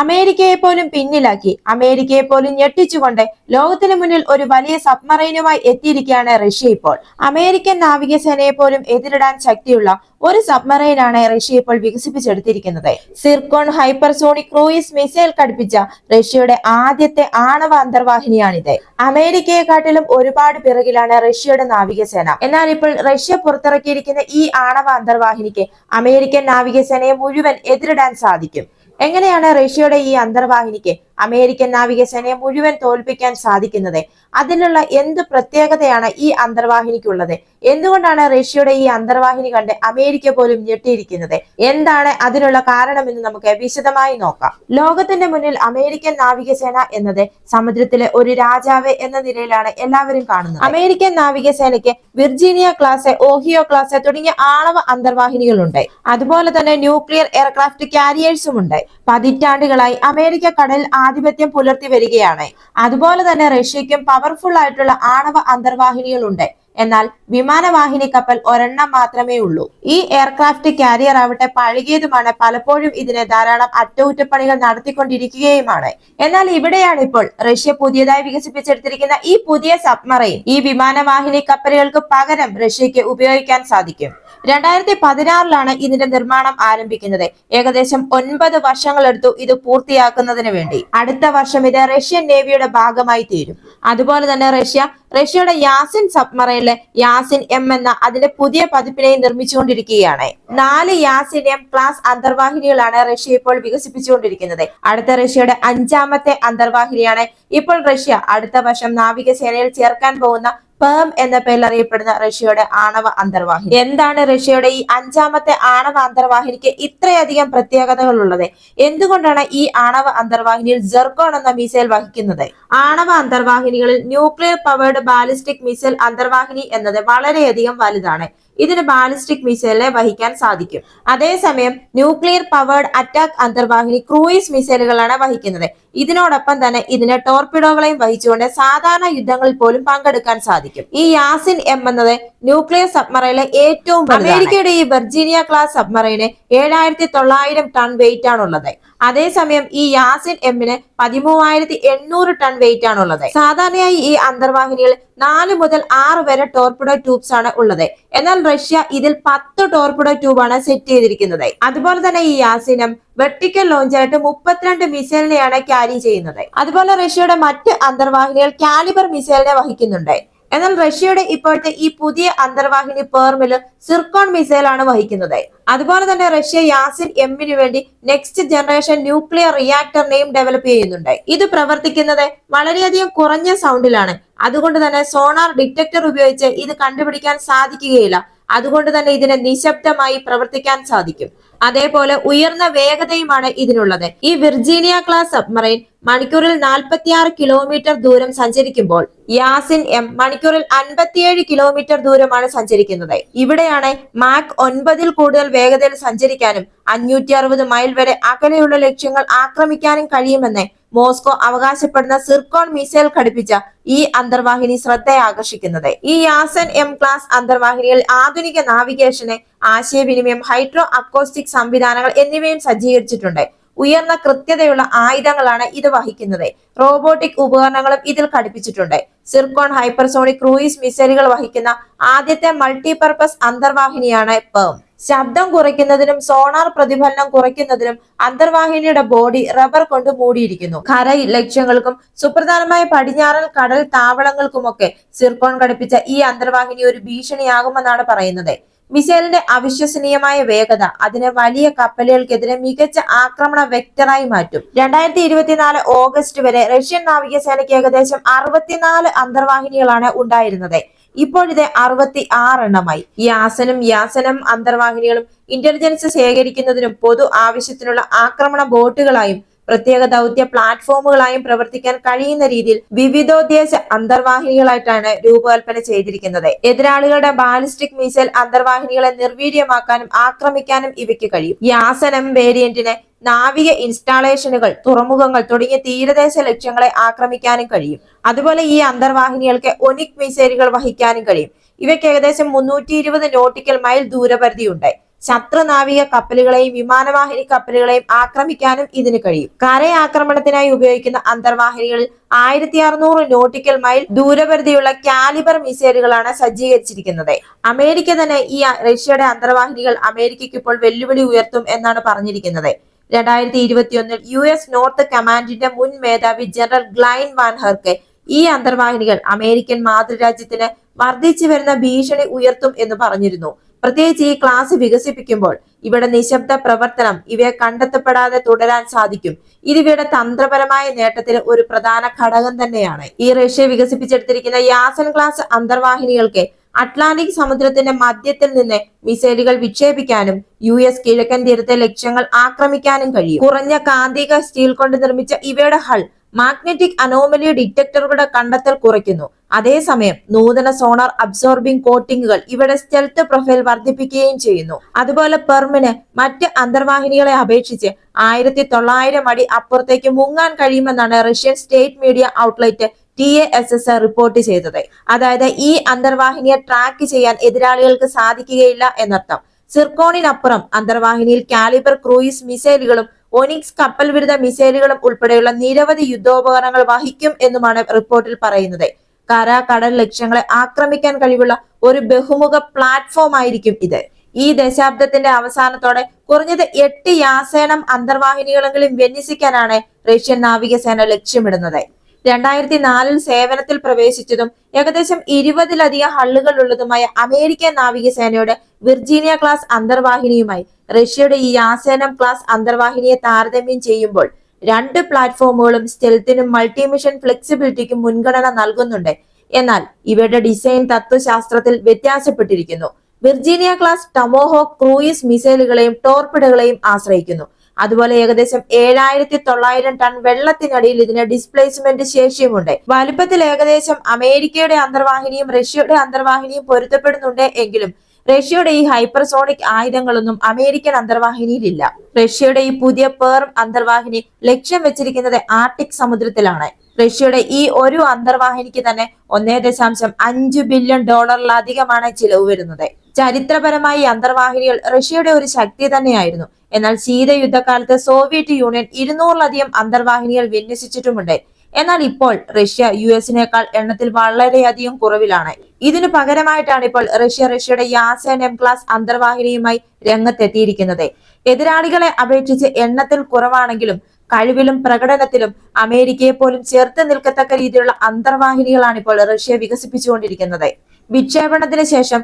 അമേരിക്കയെ പോലും പിന്നിലാക്കി. അമേരിക്കയെ പോലും ഞെട്ടിച്ചുകൊണ്ട് ലോകത്തിന് മുന്നിൽ ഒരു വലിയ സബ്മറൈനുമായി എത്തിയിരിക്കുകയാണ് റഷ്യ ഇപ്പോൾ. അമേരിക്കൻ നാവികസേനയെ പോലും എതിരിടാൻ ശക്തിയുള്ള ഒരു സബ്മറൈനാണ് റഷ്യ ഇപ്പോൾ വികസിപ്പിച്ചെടുത്തിരിക്കുന്നത്. സിർക്കോൺ ഹൈപ്പർസോണിക് ക്രൂയിസ് മിസൈൽ ഘടിപ്പിച്ച റഷ്യയുടെ ആദ്യത്തെ ആണവ അന്തർവാഹിനിയാണിത്. അമേരിക്കയെക്കാട്ടിലും ഒരുപാട് പിറകിലാണ് റഷ്യയുടെ നാവികസേന. എന്നാൽ ഇപ്പോൾ റഷ്യ പുറത്തിറക്കിയിരിക്കുന്ന ഈ ആണവ അന്തർവാഹിനിക്ക് അമേരിക്കൻ നാവികസേനയെ മുഴുവൻ എതിരിടാൻ സാധിക്കും. എങ്ങനെയാണ് റഷ്യയുടെ ഈ അന്തർവാഹിനിക്ക് അമേരിക്കൻ നാവികസേനയെ മുഴുവൻ തോൽപ്പിക്കാൻ സാധിക്കുന്നത്. അതിനുള്ള എന്ത് പ്രത്യേകതയാണ് ഈ അന്തർവാഹിനിക്കുള്ളത്? എന്തുകൊണ്ടാണ് റഷ്യയുടെ ഈ അന്തർവാഹിനി കണ്ട് അമേരിക്ക പോലും ഞെട്ടിയിരിക്കുന്നത്? എന്താണ് അതിനുള്ള കാരണമെന്ന് നമുക്ക് വിശദമായി നോക്കാം. ലോകത്തിന്റെ മുന്നിൽ അമേരിക്കൻ നാവികസേന എന്നത് സമുദ്രത്തിലെ ഒരു രാജാവ് എന്ന നിലയിലാണ് എല്ലാവരും കാണുന്നത്. അമേരിക്കൻ നാവികസേനയ്ക്ക് വിർജീനിയ ക്ലാസ് ഓഹിയോ ക്ലാസ് തുടങ്ങിയ ആണവ അന്തർവാഹിനികളുണ്ട്. അതുപോലെ തന്നെ ന്യൂക്ലിയർ എയർക്രാഫ്റ്റ് കാരിയേഴ്സും ഉണ്ട് പതിറ്റാണ്ടുകളായി അമേരിക്ക കടൽ ആധിപത്യം പുലർത്തി വരികയാണ്. അതുപോലെ തന്നെ റഷ്യയ്ക്കും പവർഫുൾ ആയിട്ടുള്ള ആണവ അന്തർവാഹിനികളുണ്ട്. എന്നാൽ വിമാനവാഹിനി കപ്പൽ ഒരെണ്ണം മാത്രമേ ഉള്ളൂ. ഈ എയർക്രാഫ്റ്റ് കാരിയർ ആവട്ടെ പഴകിയതുമാണ് പലപ്പോഴും ഇതിനെ ധാരാളം അറ്റകുറ്റപ്പണികൾ നടത്തിക്കൊണ്ടിരിക്കുകയുമാണ്. എന്നാൽ ഇവിടെയാണ് ഇപ്പോൾ റഷ്യ പുതിയതായി വികസിപ്പിച്ചെടുത്തിരിക്കുന്ന ഈ പുതിയ സബ്മറൈൻ ഈ വിമാനവാഹിനി കപ്പലുകൾക്ക് പകരം റഷ്യക്ക് ഉപയോഗിക്കാൻ സാധിക്കും. രണ്ടായിരത്തി പതിനാറിലാണ് ഇതിന്റെ നിർമ്മാണം ആരംഭിക്കുന്നത്. ഏകദേശം ഒൻപത് വർഷങ്ങളെടുത്തു ഇത് പൂർത്തിയാക്കുന്നതിന് വേണ്ടി. അടുത്ത വർഷം ഇത് റഷ്യൻ നേവിയുടെ ഭാഗമായി തീരും. അതുപോലെ തന്നെ റഷ്യ റഷ്യയുടെ യാസിൻ സബ്മറൈനിലെ യാസിൻ എം എന്ന അതിന്റെ പുതിയ പതിപ്പിനെയും നിർമ്മിച്ചുകൊണ്ടിരിക്കുകയാണ്. നാല് യാസിൻ എം ക്ലാസ് അന്തർവാഹിനികളാണ് റഷ്യ ഇപ്പോൾ വികസിപ്പിച്ചുകൊണ്ടിരിക്കുന്നത്. അടുത്ത റഷ്യയുടെ അഞ്ചാമത്തെ അന്തർവാഹിനിയാണ് ഇപ്പോൾ റഷ്യ. അടുത്ത വർഷം നാവികസേനയിൽ ചേർക്കാൻ പോകുന്ന പേം എന്ന പേരിൽ അറിയപ്പെടുന്ന റഷ്യയുടെ ആണവ അന്തർവാഹിനി. എന്താണ് റഷ്യയുടെ ഈ അഞ്ചാമത്തെ ആണവ അന്തർവാഹിനിക്ക് ഇത്രയധികം പ്രത്യേകതകൾ ഉള്ളത് എന്തുകൊണ്ടാണ് ഈ ആണവ അന്തർവാഹിനിയിൽ ജെർക്കോൺ എന്ന മിസൈൽ വഹിക്കുന്നത്? ആണവ അന്തർവാഹിനികളിൽ ന്യൂക്ലിയർ പവേർഡ് ബാലിസ്റ്റിക് മിസൈൽ അന്തർവാഹിനി എന്നത് വളരെയധികം വലുതാണ്. ഇതിന് ബാലിസ്റ്റിക് മിസൈലിനെ വഹിക്കാൻ സാധിക്കും. അതേസമയം ന്യൂക്ലിയർ പവേർഡ് അറ്റാക്ക് അന്തർവാഹിനി ക്രൂയിസ് മിസൈലുകളാണ് വഹിക്കുന്നത്. ഇതിനോടൊപ്പം തന്നെ ഇതിന് ടോർപിഡോകളെയും വഹിച്ചുകൊണ്ട് സാധാരണ യുദ്ധങ്ങളിൽ പോലും പങ്കെടുക്കാൻ സാധിക്കും. ഈ യാസിൻ എം എന്നത് ന്യൂക്ലിയർ സബ്മറൈനിലെ ഏറ്റവും അമേരിക്കയുടെ ഈ വെർജീനിയ ക്ലാസ് സബ്മറൈന് ഏഴായിരത്തി തൊള്ളായിരം ടൺ വെയിറ്റ് ആണുള്ളത്. അതേസമയം ഈ യാസിൻ എമ്മിന് പതിമൂവായിരത്തി എണ്ണൂറ് ടൺ വെയിറ്റ് ആണുള്ളത്. സാധാരണയായി ഈ അന്തർവാഹിനിയിൽ നാല് മുതൽ ആറ് വരെ ടോർപിഡോ ട്യൂബ്സ് ആണ് ഉള്ളത്. എന്നാൽ റഷ്യ ഇതിൽ പത്ത് ടോർപിഡോ ട്യൂബാണ് സെറ്റ് ചെയ്തിരിക്കുന്നത്. അതുപോലെ തന്നെ ഈ യാസിനം വെർട്ടിക്കൽ ലോഞ്ചായിട്ട് മുപ്പത്തിരണ്ട് മിസൈലിനെയാണ് ക്യാരി ചെയ്യുന്നത്. അതുപോലെ റഷ്യയുടെ മറ്റ് അന്തർവാഹിനികൾ കാലിബർ മിസൈലിനെ വഹിക്കുന്നുണ്ട്. എന്നാൽ റഷ്യയുടെ ഇപ്പോഴത്തെ ഈ പുതിയ അന്തർവാഹിനി പേർമിൽ സിർക്കോൺ മിസൈൽ ആണ് വഹിക്കുന്നത്. അതുപോലെ തന്നെ റഷ്യ യാസിൻ എമ്മിന് വേണ്ടി നെക്സ്റ്റ് ജനറേഷൻ ന്യൂക്ലിയർ റിയാക്ടറിനെയും ഡെവലപ്പ് ചെയ്യുന്നുണ്ട്. ഇത് പ്രവർത്തിക്കുന്നത് വളരെയധികം കുറഞ്ഞ സൗണ്ടിലാണ് അതുകൊണ്ട് തന്നെ സോണാർ ഡിറ്റക്ടർ ഉപയോഗിച്ച് ഇത് കണ്ടുപിടിക്കാൻ സാധിക്കുകയില്ല. അതുകൊണ്ട് തന്നെ ഇതിന് നിശബ്ദമായി പ്രവർത്തിക്കാൻ സാധിക്കും. അതേപോലെ ഉയർന്ന വേഗതയുമാണ് ഇതിനുള്ളത്. ഈ വിർജീനിയ ക്ലാസ് സബ്മറൈൻ മണിക്കൂറിൽ 46 കിലോമീറ്റർ ദൂരം സഞ്ചരിക്കുമ്പോൾ യാസിൻ എം മണിക്കൂറിൽ 57 കിലോമീറ്റർ ദൂരമാണ് സഞ്ചരിക്കുന്നത്. ഇവിടെയാണ് മാക് ഒൻപതിൽ കൂടുതൽ വേഗതയിൽ സഞ്ചരിക്കാനും അഞ്ഞൂറ്റി മൈൽ വരെ അകലെയുള്ള ലക്ഷ്യങ്ങൾ ആക്രമിക്കാനും കഴിയുമെന്ന് മോസ്കോ അവകാശപ്പെടുന്ന സിർക്കോൺ മിസൈൽ ഘടിപ്പിച്ച ഈ അന്തർവാഹിനി ശ്രദ്ധയാകർഷിക്കുന്നത് ഈ യാസൻ എം ക്ലാസ് അന്തർവാഹിനിയിൽ ആധുനിക നാവിഗേഷന് ആശയവിനിമയം ഹൈഡ്രോ അക്കോസ്റ്റിക് സംവിധാനങ്ങൾ എന്നിവയും സജ്ജീകരിച്ചിട്ടുണ്ട്. ഉയർന്ന കൃത്യതയുള്ള ആയുധങ്ങളാണ് ഇത് വഹിക്കുന്നത്. റോബോട്ടിക് ഉപകരണങ്ങളും ഇതിൽ ഘടിപ്പിച്ചിട്ടുണ്ട്. സിർക്കോൺ ഹൈപ്പർസോണിക് ക്രൂയിസ് മിസൈലുകൾ വഹിക്കുന്ന ആദ്യത്തെ മൾട്ടിപർപ്പസ് അന്തർവാഹിനിയാണ് പേം. ശബ്ദം കുറയ്ക്കുന്നതിനും സോണാർ പ്രതിഫലനം കുറയ്ക്കുന്നതിനും അന്തർവാഹിനിയുടെ ബോഡി റബ്ബർ കൊണ്ട് മൂടിയിരിക്കുന്നു. കരയിൽ ലക്ഷ്യങ്ങൾക്കും സുപ്രധാനമായ പടിഞ്ഞാറൻ കടൽ താവളങ്ങൾക്കുമൊക്കെ സിർക്കോൺ ഘടിപ്പിച്ച ഈ അന്തർവാഹിനി ഒരു ഭീഷണിയാകുമെന്നാണ് പറയുന്നത്. മിസൈലിന്റെ അവിശ്വസനീയമായ വേഗത അതിനെ വലിയ കപ്പലുകൾക്കെതിരെ മികച്ച ആക്രമണ വെക്ടറായി മാറ്റും. രണ്ടായിരത്തി ഇരുപത്തിനാല് ഓഗസ്റ്റ് വരെ റഷ്യൻ നാവികസേനയ്ക്ക് ഏകദേശം അറുപത്തിനാല് അന്തർവാഹിനികളാണ് ഉണ്ടായിരുന്നത്. ഇപ്പോഴിത് അറുപത്തി ആറെണ്ണമായി യാസനും യാസനം അന്തർവാഹിനികളും ഇന്റലിജൻസ് ശേഖരിക്കുന്നതിനും പൊതു ആവശ്യത്തിനുള്ള ആക്രമണ ബോട്ടുകളായും പ്രത്യേക ദൗത്യ പ്ലാറ്റ്ഫോമുകളായും പ്രവർത്തിക്കാൻ കഴിയുന്ന രീതിയിൽ വിവിധോദ്ദേശ അന്തർവാഹിനികളായിട്ടാണ് രൂപകൽപ്പന ചെയ്തിരിക്കുന്നത്. എതിരാളികളുടെ ബാലിസ്റ്റിക് മിസൈൽ അന്തർവാഹിനികളെ നിർവീര്യമാക്കാനും ആക്രമിക്കാനും ഇവയ്ക്ക് കഴിയും. യാസനം വേരിയന്റിന് നാവിക ഇൻസ്റ്റാളേഷനുകൾ തുറമുഖങ്ങൾ തുടങ്ങിയ തീരദേശ ലക്ഷ്യങ്ങളെ ആക്രമിക്കാനും കഴിയും. അതുപോലെ ഈ അന്തർവാഹിനികൾക്ക് ഒനിക് മിസൈലുകൾ വഹിക്കാനും കഴിയും. ഇവയ്ക്ക് ഏകദേശം മുന്നൂറ്റി ഇരുപത് നോട്ടിക്കൽ മൈൽ ദൂരപരിധിയുണ്ട്. ശത്രു നാവിക കപ്പലുകളെയും വിമാനവാഹിനി കപ്പലുകളെയും ആക്രമിക്കാനും ഇതിന് കഴിയും. കരയാക്രമണത്തിനായി ഉപയോഗിക്കുന്ന അന്തർവാഹിനികളിൽ ആയിരത്തി അറുന്നൂറ് നോട്ടിക്കൽ മൈൽ ദൂരപരിധിയുള്ള കാലിബർ മിസൈലുകളാണ് സജ്ജീകരിച്ചിരിക്കുന്നത്. അമേരിക്ക തന്നെ ഈ റഷ്യയുടെ അന്തർവാഹിനികൾ അമേരിക്കയ്ക്ക് ഇപ്പോൾ വെല്ലുവിളി ഉയർത്തും എന്നാണ് പറഞ്ഞിരിക്കുന്നത്. രണ്ടായിരത്തി ഇരുപത്തിയൊന്നിൽ യു എസ് നോർത്ത് കമാൻഡിന്റെ മുൻ മേധാവി ജനറൽ ഗ്ലൈൻ വാൻ ഹെർക്കെ ഈ അന്തർവാഹിനികൾ അമേരിക്കൻ മാതൃരാജ്യത്തിന് വർദ്ധിച്ചു വരുന്ന ഭീഷണി ഉയർത്തും എന്ന് പറഞ്ഞിരുന്നു. പ്രത്യേകിച്ച് ഈ ക്ലാസ് വികസിപ്പിക്കുമ്പോൾ ഇവിടെ നിശബ്ദ പ്രവർത്തനം ഇവയെ കണ്ടെത്തപ്പെടാതെ തുടരാൻ സാധിക്കും. ഇത് ഇവയുടെ തന്ത്രപരമായ നേട്ടത്തിന് ഒരു പ്രധാന ഘടകം തന്നെയാണ്. ഈ റഷ്യ വികസിപ്പിച്ചെടുത്തിരിക്കുന്ന യാസൻ ക്ലാസ് അന്തർവാഹിനികൾക്ക് അറ്റ്ലാന്റിക് സമുദ്രത്തിന്റെ മധ്യത്തിൽ നിന്ന് മിസൈലുകൾ വിക്ഷേപിക്കാനും യു എസ് കിഴക്കൻ തീരത്തെ ലക്ഷ്യങ്ങൾ ആക്രമിക്കാനും കഴിയും. കുറഞ്ഞ കാന്തിക സ്റ്റീൽ കൊണ്ട് നിർമ്മിച്ച ഇവയുടെ ഹൾ മാഗ്നറ്റിക് അനോമലി ഡിറ്റക്ടറുകളുടെ കണ്ടെത്തൽ കുറയ്ക്കുന്നു. അതേസമയം നൂതന സോണാർ അബ്സോർബിംഗ് കോട്ടിങ്ങുകൾ ഇവിടെ സ്റ്റെൽത്ത് പ്രൊഫൈൽ വർദ്ധിപ്പിക്കുകയും ചെയ്യുന്നു. അതുപോലെ പെർമിന് മറ്റ് അന്തർവാഹിനികളെ അപേക്ഷിച്ച് ആയിരത്തി തൊള്ളായിരം അടി അപ്പുറത്തേക്ക് മുങ്ങാൻ കഴിയുമെന്നാണ് Russian state media outlet T A S S report ചെയ്തത്. അതായത് ഈ അന്തർവാഹിനിയെ ട്രാക്ക് ചെയ്യാൻ എതിരാളികൾക്ക് സാധിക്കുകയില്ല എന്നർത്ഥം. സിർക്കോണിനപ്പുറം അന്തർവാഹിനിയിൽ കാലിബർ ക്രൂയിസ് മിസൈലുകളും ഒനിക്സ് കപ്പൽ വിരുദ്ധ മിസൈലുകളും ഉൾപ്പെടെയുള്ള നിരവധി യുദ്ധോപകരണങ്ങൾ വഹിക്കും എന്നുമാണ് റിപ്പോർട്ടിൽ പറയുന്നത്. കര കടൽ ലക്ഷ്യങ്ങളെ ആക്രമിക്കാൻ കഴിവുള്ള ഒരു ബഹുമുഖ പ്ലാറ്റ്ഫോം ആയിരിക്കും ഇത്. ഈ ദശാബ്ദത്തിന്റെ അവസാനത്തോടെ കുറഞ്ഞത് എട്ട് യാസേനം അന്തർവാഹിനികളെങ്കിലും വിന്യസിക്കാനാണ് റഷ്യൻ നാവികസേന ലക്ഷ്യമിടുന്നത്. രണ്ടായിരത്തി നാലിൽ സേവനത്തിൽ പ്രവേശിച്ചതും ഏകദേശം ഇരുപതിലധികം ഹള്ളുകൾ ഉള്ളതുമായ അമേരിക്കൻ നാവികസേനയുടെ വിർജീനിയ ക്ലാസ് അന്തർവാഹിനിയുമായി റഷ്യയുടെ ഈ യാസേനം ക്ലാസ് അന്തർവാഹിനിയെ താരതമ്യം ചെയ്യുമ്പോൾ രണ്ട് പ്ലാറ്റ്ഫോമുകളും സ്റ്റെൽത്തിനും മൾട്ടിമിഷൻ ഫ്ലെക്സിബിലിറ്റിക്കും മുൻഗണന നൽകുന്നുണ്ട്. എന്നാൽ ഇവയുടെ ഡിസൈൻ തത്വശാസ്ത്രത്തിൽ വ്യത്യാസപ്പെട്ടിരിക്കുന്നു. വിർജീനിയ ക്ലാസ് ടമോഹോ ക്രൂയിസ് മിസൈലുകളെയും ടോർപിഡുകളെയും ആശ്രയിക്കുന്നു. അതുപോലെ ഏകദേശം ഏഴായിരത്തി തൊള്ളായിരം ടൺ വെള്ളത്തിനടിയിൽ ഇതിന് ഡിസ്പ്ലേസ്മെന്റ് ശേഷിയുമുണ്ട്. വലുപ്പത്തിൽ ഏകദേശം അമേരിക്കയുടെ അന്തർവാഹിനിയും റഷ്യയുടെ അന്തർവാഹിനിയും പൊരുത്തപ്പെടുന്നുണ്ട് എങ്കിലും റഷ്യയുടെ ഈ ഹൈപ്പർസോണിക് ആയുധങ്ങളൊന്നും അമേരിക്കൻ അന്തർവാഹിനിയിലില്ല. റഷ്യയുടെ ഈ പുതിയ പേർം അന്തർവാഹിനി ലക്ഷ്യം വെച്ചിരിക്കുന്നത് ആർട്ടിക് സമുദ്രത്തിലാണ്. റഷ്യയുടെ ഈ ഒരു അന്തർവാഹിനിക്ക് തന്നെ ഒന്നേ ദശാംശം അഞ്ച് ബില്യൺ ഡോളറിലധികമാണ് ചിലവ് വരുന്നത്. ചരിത്രപരമായി അന്തർവാഹിനികൾ റഷ്യയുടെ ഒരു ശക്തി തന്നെയായിരുന്നു. എന്നാൽ ശീതയുദ്ധകാലത്ത് സോവിയറ്റ് യൂണിയൻ ഇരുന്നൂറിലധികം അന്തർവാഹിനികൾ വിന്യസിച്ചിട്ടുമുണ്ട്. എന്നാൽ ഇപ്പോൾ റഷ്യ യു എസിനേക്കാൾ എണ്ണത്തിൽ വളരെയധികം കുറവിലാണ്. ഇതിനു പകരമായിട്ടാണ് ഇപ്പോൾ റഷ്യ റഷ്യയുടെ യാസൻ എം ക്ലാസ് അന്തർവാഹിനിയുമായി രംഗത്തെത്തിയിരിക്കുന്നത്. എതിരാളികളെ അപേക്ഷിച്ച് എണ്ണത്തിൽ കുറവാണെങ്കിലും കഴിവിലും പ്രകടനത്തിലും അമേരിക്കയെ പോലും ചേർത്ത് നിൽക്കത്തക്ക രീതിയിലുള്ള അന്തർവാഹിനികളാണ് ഇപ്പോൾ റഷ്യ വികസിപ്പിച്ചുകൊണ്ടിരിക്കുന്നത്. വിക്ഷേപണത്തിന് ശേഷം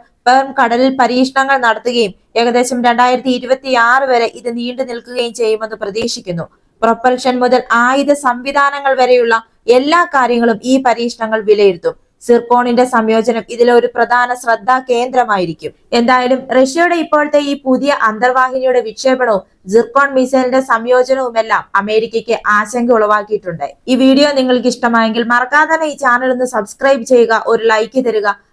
കടലിൽ പരീക്ഷണങ്ങൾ നടത്തുകയും ഏകദേശം രണ്ടായിരത്തി ഇരുപത്തി ആറ് വരെ ഇത് നീണ്ടു നിൽക്കുകയും ചെയ്യുമെന്ന് പ്രതീക്ഷിക്കുന്നു. പ്രൊപ്പൽഷൻ മുതൽ ആയുധ സംവിധാനങ്ങൾ വരെയുള്ള എല്ലാ കാര്യങ്ങളും ഈ പരീക്ഷണങ്ങൾ വിലയിരുത്തും. സിർക്കോണിന്റെ സംയോജനം ഇതിലെ ഒരു പ്രധാന ശ്രദ്ധാ കേന്ദ്രമായിരിക്കും. എന്തായാലും റഷ്യയുടെ ഇപ്പോഴത്തെ ഈ പുതിയ അന്തർവാഹിനിയുടെ വിക്ഷേപണവും സിർക്കോൺ മിസൈലിന്റെ സംയോജനവുമെല്ലാം അമേരിക്കയ്ക്ക് ആശങ്ക ഉളവാക്കിയിട്ടുണ്ട്. ഈ വീഡിയോ നിങ്ങൾക്ക് ഇഷ്ടമായെങ്കിൽ മറക്കാതെ ഈ ചാനൽ ഒന്ന് സബ്സ്ക്രൈബ് ചെയ്യുക ഒരു ലൈക്ക് തരിക